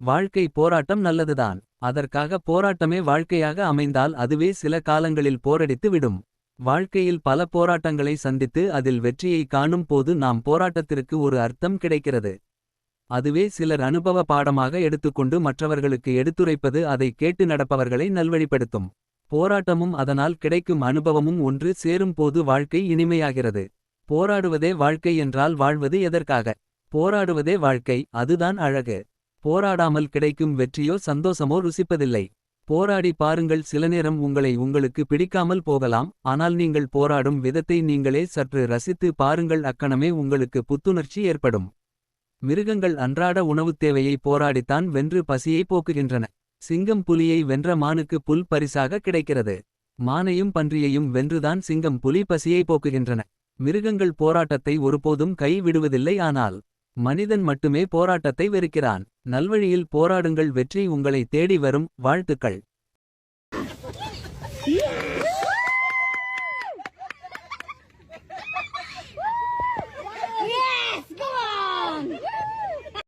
வாழ்க்கை போராட்டம் நல்லதுதான். அதற்காக போராட்டமே வாழ்க்கையாக அமைந்தால் அதுவே சில காலங்களில் போரடித்து விடும். வாழ்க்கையில் பல போராட்டங்களை சந்தித்து அதில் வெற்றியை காணும் போது நாம் போராட்டத்திற்கு ஒரு அர்த்தம் கிடைக்கிறது. அதுவே சிலர் அனுபவ பாடமாக எடுத்துக்கொண்டு மற்றவர்களுக்கு எடுத்துரைப்பது அதை கேட்டு நடப்பவர்களை நல்வழிப்படுத்தும். போராட்டமும் அதனால் கிடைக்கும் அனுபவமும் ஒன்று சேரும் போது வாழ்க்கை இனிமையாகிறது. போராடுவதே வாழ்க்கை என்றால் வாழ்வது எதற்காக? போராடுவதே வாழ்க்கை அதுதான் அழகு. போராடாமல் கிடைக்கும் வெற்றியோ சந்தோஷமோ ருசிப்பதில்லை. போராடி பாருங்கள் சில நேரம் உங்களை உங்களுக்கு பிடிக்காமல் போகலாம் ஆனால் நீங்கள் போராடும் விதத்தை நீங்களே சற்று ரசித்து பாருங்கள் அக்கணமே உங்களுக்கு புத்துணர்ச்சி ஏற்படும். மிருகங்கள் அன்றாட உணவுத் தேவையை போராடித்தான் வென்று பசியை போக்குகின்றன. சிங்கம் புலியை வென்ற மானுக்கு புல் பரிசாக கிடைக்கிறது. மானையும் பன்றியையும் வென்றுதான் சிங்கம் புலி பசியை போக்குகின்றன. மிருகங்கள் போராட்டத்தை ஒருபோதும் கை விடுவதில்லை ஆனால் மனிதன் மட்டுமே போராட்டத்தை வெறுக்கிறான். நல்வழியில் போராடுங்கள் வெற்றி உங்களை தேடி வரும். வாழ்த்துக்கள்.